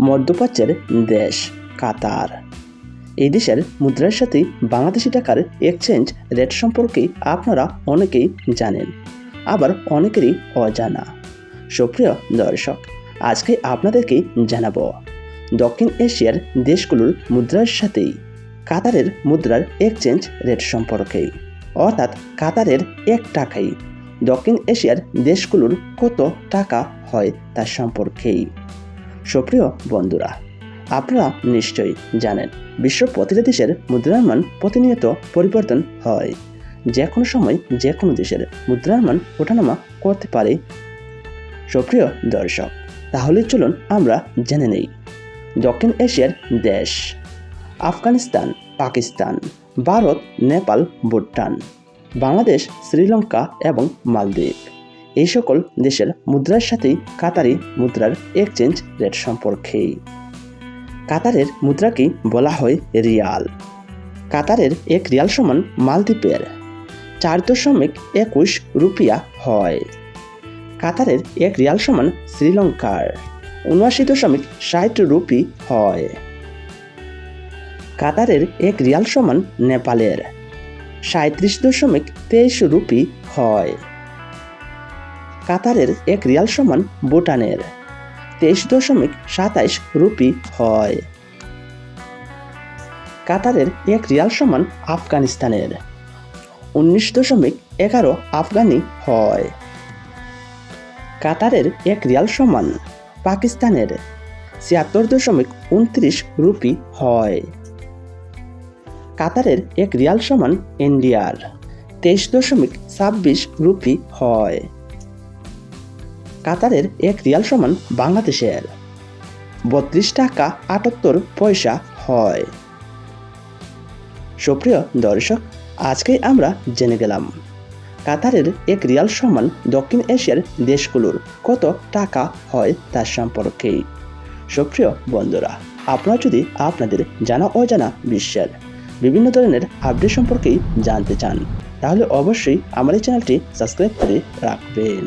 মধ্যপ্রাচ্যের দেশ, কাতার। এই দেশের মুদ্রার সাথে বাংলাদেশি টাকার এক্সচেঞ্জ রেট সম্পর্কে আপনারা অনেকেই জানেন, আবার অনেকেরই অজানা। সুপ্রিয় দর্শক, আজকে আপনাদেরকে জানাব, দক্ষিণ এশিয়ার দেশগুলোর মুদ্রার সাথেই কাতারের মুদ্রার এক্সচেঞ্জ রেট সম্পর্কে। অর্থাৎ কাতারের এক টাকাই দক্ষিণ এশিয়ার দেশগুলোর কত টাকা হয় তার সম্পর্কেই। সুপ্রিয় বন্ধুরা, আপনারা নিশ্চয়ই জানেন, বিশ্ব প্রতিটা দেশের মুদ্রার মান প্রতিনিয়ত পরিবর্তন হয়। যে কোনো সময় যে কোনো দেশের মুদ্রার মান ওঠানামা করতে পারে। সুপ্রিয় দর্শক, তাহলে চলুন আমরা জেনে নেই। দক্ষিণ এশিয়ার দেশ, আফগানিস্তান, পাকিস্তান, ভারত, নেপাল, ভুটান, বাংলাদেশ, শ্রীলঙ্কা এবং মালদ্বীপ। এই সকল দেশের মুদ্রার সাথেই কাতারি মুদ্রার এক্সচেঞ্জ রেট সম্পর্কে। কাতারের মুদ্রাকে বলা হয় রিয়াল। কাতারের এক রিয়াল সমান মালদ্বীপের চার দশমিক একুশ রুপিয়া হয়। কাতারের এক রিয়াল সমান শ্রীলঙ্কার উনআশি দশমিক ষাট রুপি হয়। কাতারের এক রিয়াল সমান নেপালের সাঁত্রিশ দশমিক তেইশ রুপি হয়। কাতারের এক রিয়াল সমান ভুটানের। তেইশ দশমিক সাতাইশ রুপি হয়। কাতারের এক রিয়াল সমান আফগানিস্তানের। উনিশ দশমিক এগারো আফগানি হয়। কাতারের এক রিয়াল সমান পাকিস্তানের। ছিয়াত্তর দশমিক উনত্রিশ রুপি হয়। কাতারের এক রিয়াল সমান ইন্ডিয়ার। তেইশ দশমিক ছাব্বিশ রুপি হয়। কাতারের এক রিয়াল সমান বাংলাদেশের বত্রিশ টাকা আটাত্তর পয়সা হয়। সুপ্রিয় দর্শক, আজকে আমরা জেনে গেলাম, কাতারের এক রিয়াল সমান দক্ষিণ এশিয়ার দেশগুলোর কত টাকা হয় তার সম্পর্কে। সুপ্রিয় বন্ধুরা, আপনারা যদি আপনাদের জানা অজানা বিশ্বের বিভিন্ন ধরনের আপডেট সম্পর্কেই জানতে চান, তাহলে অবশ্যই আমার এই চ্যানেলটি সাবস্ক্রাইব করে রাখবেন।